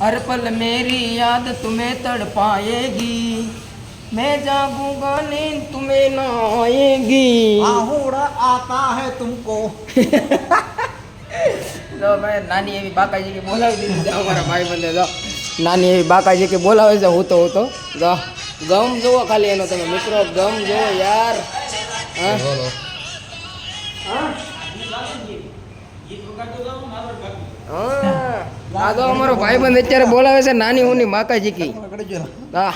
हर पल मेरी याद तुम्हें तड़पाएगी मैं जागूंगा नींद तुम्हें न आएगी આહુડા આતા હે તુમકો જો ભાઈ નાની એવી બાકાજી કે બોલાવી દીધી છે અમારા ભાઈ બંને જો નાની એવી બાકાજી કે બોલાવે છે હું તો હું તો જો ગમ જુઓ ખાલી એનો તમે મિત્રો ગમ જુઓ યાર હા હા. હા.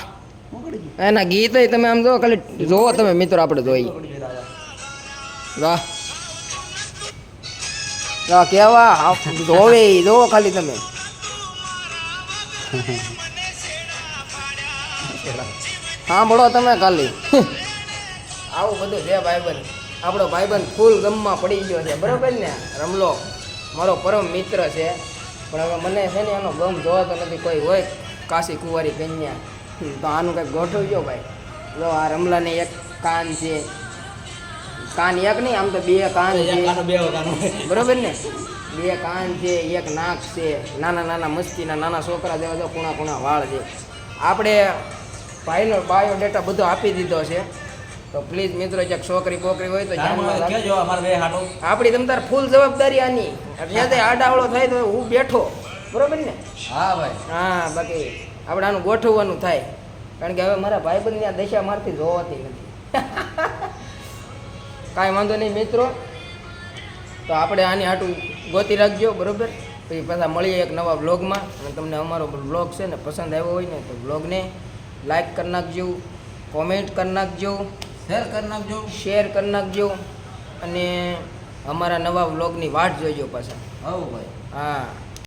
તમે ખાલી વાહ. કેવા? જોવે જોવો ખાલી તમે. સાંભળો તમે ખાલી. આવું બધું છે ભાઈબંધ. આપણો ભાઈબંધ ફૂલ ગમમાં પડી ગયો છે. બરોબર ને? રમલો. મારો પરમ મિત્ર છે. પણ હવે મને છે ને એનો ગમ જોવાતો નથી કોઈ હોય. કાશી કુંવારી કન્યા તો આનું કંઈક ગોઠવજો ભાઈ. જો આ રમલાને એક કાન છે. કાન એક નહીં આમ તો બે કાન છે. બરાબર ને? બે કાન છે એક નાક છે. નાના નાના મસ્તીના નાના છોકરા જેવા જો કુણા કુણા વાળ છે. આપણે ભાઈનો બાયોડેટા બધો આપી દીધો છે. તો પ્લીઝ મિત્રો જે છોકરી બોકરી હોય તો કેજો અમાર બે હાટો. આપણી તમ તાર ફૂલ જવાબદારી આની. જ્યાં આડાવળો થાય તો હું બેઠો. બરોબર ને? હા ભાઈ. હા બાકી આપણે આનું ગોઠવવાનું થાય. કારણ કે હવે મારા ભાઈબંધની આ દશા મારથી જોવાતી નથી. કાંઈ વાંધો નહીં મિત્રો. તો આપણે આની હાટું ગોતી રાખજો બરોબર? પછી પાછા મળીએ એક નવા બ્લોગમાં અને તમને અમારો બ્લોગ છે ને પસંદ આવ્યો હોય ને તો બ્લોગને લાઈક કરી નાખજો કોમેન્ટ કરી નાખજો. શેર કરી નાખજો. શેર કરી નાખજો અને અમારા નવા વ્લોગની વાટ જોઈજો પાછા. હવ ભાઈ. હા.